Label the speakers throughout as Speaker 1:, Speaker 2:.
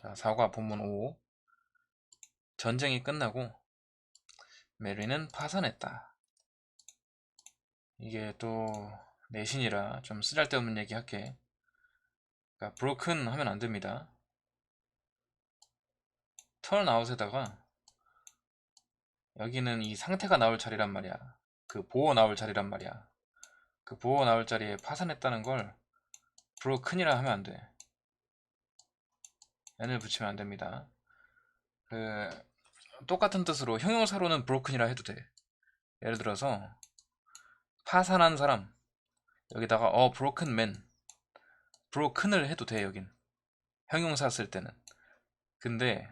Speaker 1: 자, 사과 본문 5. 전쟁이 끝나고 메리는 파산했다. 이게 또 내신이라 좀 쓰잘데없는 얘기 할게. 그러니까 broken 하면 안 됩니다. out에다가 여기는 이 상태가 나올 자리란 말이야. 그 보호 나올 자리란 말이야. 그 보호 나올 자리에 파산했다는 걸 broken이라 하면 안 돼. N을 붙이면 안 됩니다. 그 똑같은 뜻으로 형용사로는 broken이라 해도 돼. 예를 들어서 파산한 사람. 여기다가 어 broken man. broken을 해도 돼 여긴. 형용사 쓸 때는. 근데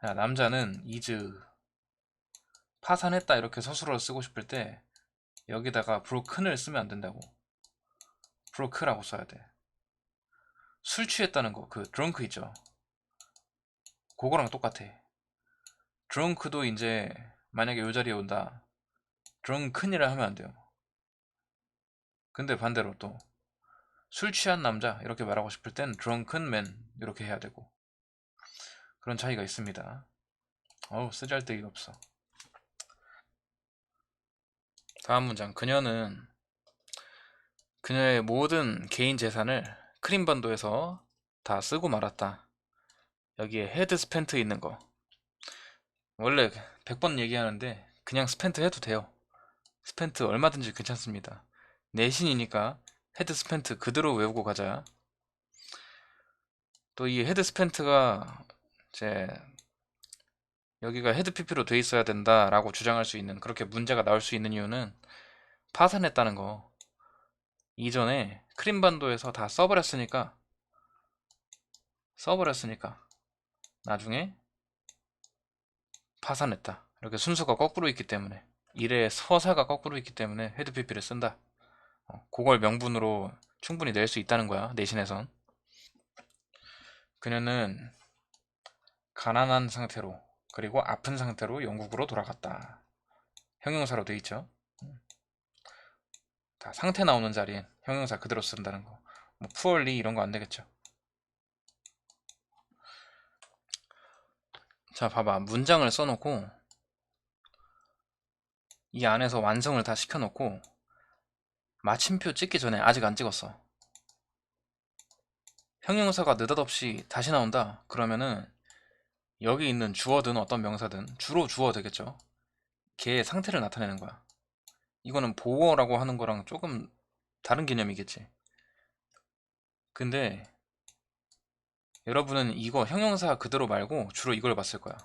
Speaker 1: 자, 남자는 is. 파산했다 이렇게 서술어를 쓰고 싶을 때 여기다가 broken을 쓰면 안 된다고. broke라고 써야 돼 술 취했다는 거, 그 drunk 있죠. 그거랑 똑같아. drunk도 이제 만약에 요 자리에 온다. drunken이라 하면 안 돼요. 근데 반대로 또 술 취한 남자 이렇게 말하고 싶을 땐 drunken man 이렇게 해야 되고 그런 차이가 있습니다. 어우 쓰잘데기가 없어. 다음 문장 그녀는 그녀의 모든 개인 재산을 크림반도에서 다 쓰고 말았다. 여기에 헤드 스펜트 있는 거. 원래 100번 얘기하는데 그냥 스펜트 해도 돼요. 스펜트 얼마든지 괜찮습니다. 내신이니까 헤드 스펜트 그대로 외우고 가자. 또 이 헤드 스펜트가 이제 여기가 헤드 PP로 돼 있어야 된다라고 주장할 수 있는 그렇게 문제가 나올 수 있는 이유는 파산했다는 거. 이전에 크림반도에서 다 써버렸으니까 써버렸으니까 나중에 파산했다. 이렇게 순서가 거꾸로 있기 때문에 일의 서사가 거꾸로 있기 때문에 헤드 PP를 쓴다. 어, 그걸 명분으로 충분히 낼 수 있다는 거야 내신에선. 그녀는 가난한 상태로 그리고 아픈 상태로 영국으로 돌아갔다. 형용사로 돼 있죠 다 상태 나오는 자리엔 형용사 그대로 쓴다는 거. 뭐 poorly 이런 거 안 되겠죠. 자, 봐봐. 문장을 써놓고 이 안에서 완성을 다 시켜놓고 마침표 찍기 전에 아직 안 찍었어. 형용사가 느닷없이 다시 나온다. 그러면은 여기 있는 주어든 어떤 명사든 주로 주어 되겠죠. 걔의 상태를 나타내는 거야. 이거는 보어라고 하는 거랑 조금 다른 개념이겠지. 근데 여러분은 이거 형용사 그대로 말고 주로 이걸 봤을 거야.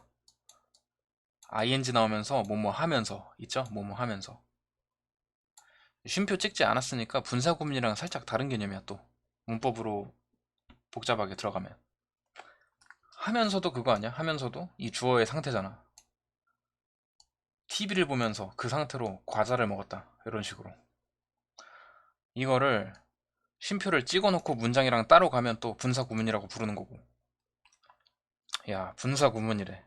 Speaker 1: ing 나오면서 뭐뭐 하면서 있죠? 뭐뭐 하면서 쉼표 찍지 않았으니까 분사 구문이랑 살짝 다른 개념이야 또 문법으로 복잡하게 들어가면 하면서도 그거 아니야? 하면서도 이 주어의 상태잖아 TV를 보면서 그 상태로 과자를 먹었다. 이런 식으로. 이거를 쉼표를 찍어놓고 문장이랑 따로 가면 또 분사 구문이라고 부르는 거고. 야, 분사 구문이래.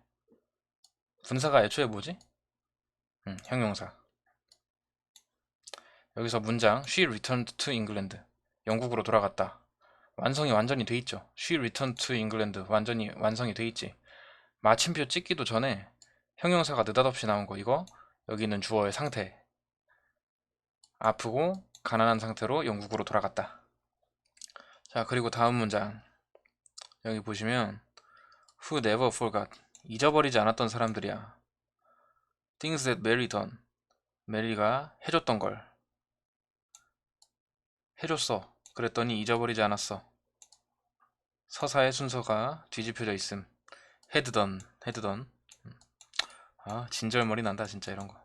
Speaker 1: 분사가 애초에 뭐지? 음, 형용사. 여기서 문장 She returned to England. 영국으로 돌아갔다. 완성이 완전히 돼 있죠. She returned to England. 완전히 완성이 돼 있지. 마침표 찍기도 전에 형용사가 느닷없이 나온 거 이거? 여기 있는 주어의 상태. 아프고 가난한 상태로 영국으로 돌아갔다. 자 그리고 다음 문장. 여기 보시면 who never forgot. 잊어버리지 않았던 사람들이야. things that Mary done. 메리가 해줬던 걸. 해줬어. 그랬더니 잊어버리지 않았어. 서사의 순서가 뒤집혀져 있음. had done 아 진절머리 난다 진짜 이런 거.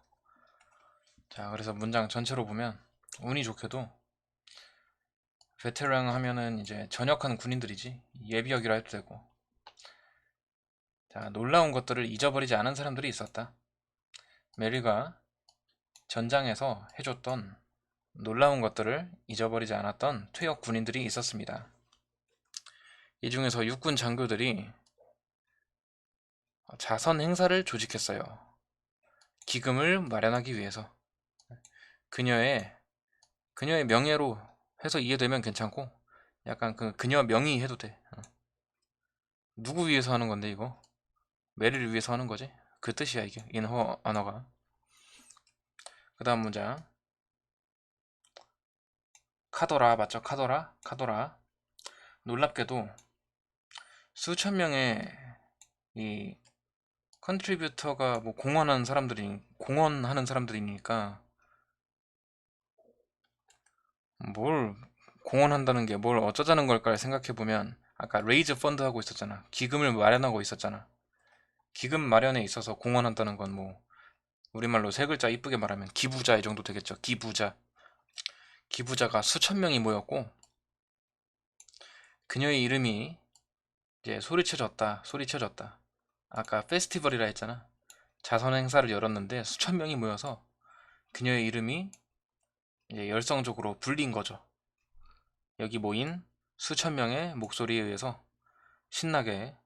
Speaker 1: 자 그래서 문장 전체로 보면 운이 좋게도 베테랑 하면은 이제 전역한 군인들이지 예비역이라 해도 되고 자 놀라운 것들을 잊어버리지 않은 사람들이 있었다. 메리가 전장에서 해줬던 놀라운 것들을 잊어버리지 않았던 퇴역 군인들이 있었습니다. 이 중에서 육군 장교들이 자선 행사를 조직했어요. 기금을 마련하기 위해서. 그녀의 그녀의 명예로 해서 이해되면 괜찮고 약간 그 그녀 명의 해도 돼. 어. 누구 위해서 하는 건데 이거? 메리를 위해서 하는 거지? 그 뜻이야 이게 인허 언어가. 그 다음 문장. 카도라 맞죠? 카도라? 카도라. 놀랍게도 수천 명의 이 컨트리뷰터가 뭐 공헌하는 사람들이 공헌하는 사람들이니까 뭘 공헌한다는 게 뭘 어쩌자는 걸까 생각해 보면 아까 레이즈 펀드 하고 있었잖아. 기금을 마련하고 있었잖아. 기금 마련에 있어서 공헌한다는 건 뭐 우리말로 세 글자 이쁘게 말하면 기부자 이 정도 되겠죠. 기부자. 기부자가 수천 명이 모였고 그녀의 이름이 이제 소리쳐졌다. 소리쳐졌다. 아까 페스티벌이라 했잖아. 자선 행사를 열었는데 수천 명이 모여서 그녀의 이름이 이제 열성적으로 불린 거죠. 여기 모인 수천 명의 목소리에 의해서 신나게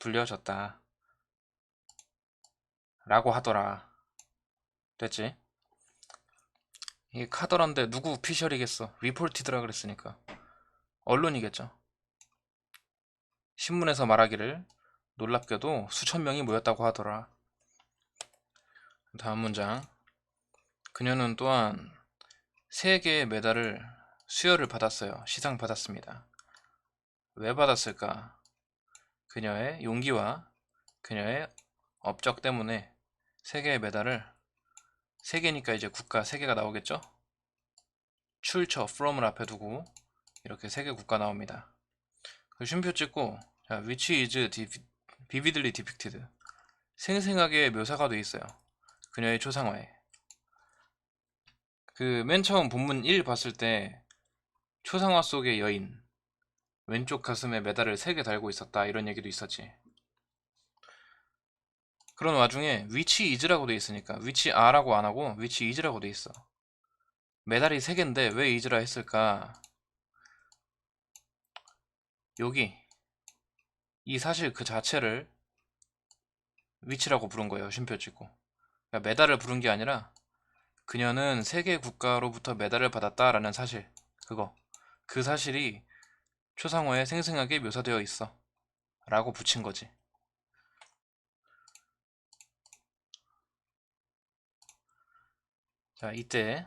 Speaker 1: 불려졌다. 라고 하더라. 됐지? 이게 카더란데 누구 피셜이겠어? 리포티드라 그랬으니까. 언론이겠죠. 신문에서 말하기를 놀랍게도 수천 명이 모였다고 하더라. 다음 문장. 그녀는 또한 세 개의 메달을 수여를 받았어요. 시상 받았습니다. 왜 받았을까? 그녀의 용기와 그녀의 업적 때문에 세 개의 메달을 세 개니까 이제 국가 세 개가 나오겠죠? 출처 from을 앞에 두고 이렇게 세 개 국가 나옵니다. 그 쉼표 찍고 자, which is vividly depicted 생생하게 묘사가 돼 있어요. 그녀의 초상화에. 그 맨 처음 본문 1 봤을 때 초상화 속의 여인 왼쪽 가슴에 메달을 3개 달고 있었다 이런 얘기도 있었지. 그런 와중에 which is라고 돼 있으니까 which are라고 안 하고 which is라고 돼 있어. 메달이 3개인데 왜 is라 했을까? 여기 이 사실 그 자체를 위치라고 부른 거예요. 쉼표 찍고. 그러니까 메달을 부른 게 아니라 그녀는 세계 국가로부터 메달을 받았다라는 사실. 그거. 그 사실이 초상화에 생생하게 묘사되어 있어. 라고 붙인 거지. 자, 이때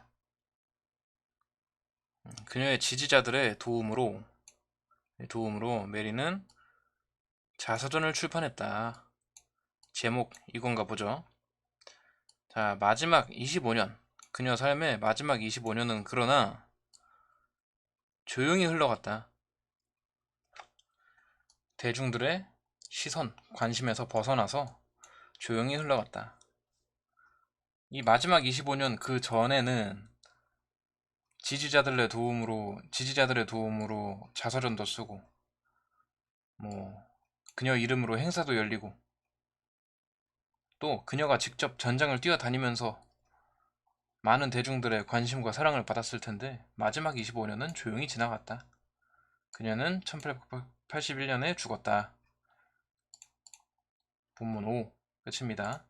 Speaker 1: 음, 그녀의 지지자들의 도움으로 도움으로 메리는 자서전을 출판했다. 제목 이건가 보죠. 자, 마지막 25년. 그녀 삶의 마지막 25년은 그러나 조용히 흘러갔다. 대중들의 시선, 관심에서 벗어나서 조용히 흘러갔다. 이 마지막 25년 그 전에는 지지자들의 도움으로 지지자들의 도움으로 자서전도 쓰고 뭐 그녀 이름으로 행사도 열리고 또 그녀가 직접 전장을 뛰어다니면서 많은 대중들의 관심과 사랑을 받았을 텐데 마지막 25년은 조용히 지나갔다. 그녀는 1881년에 죽었다. 본문 5 끝입니다.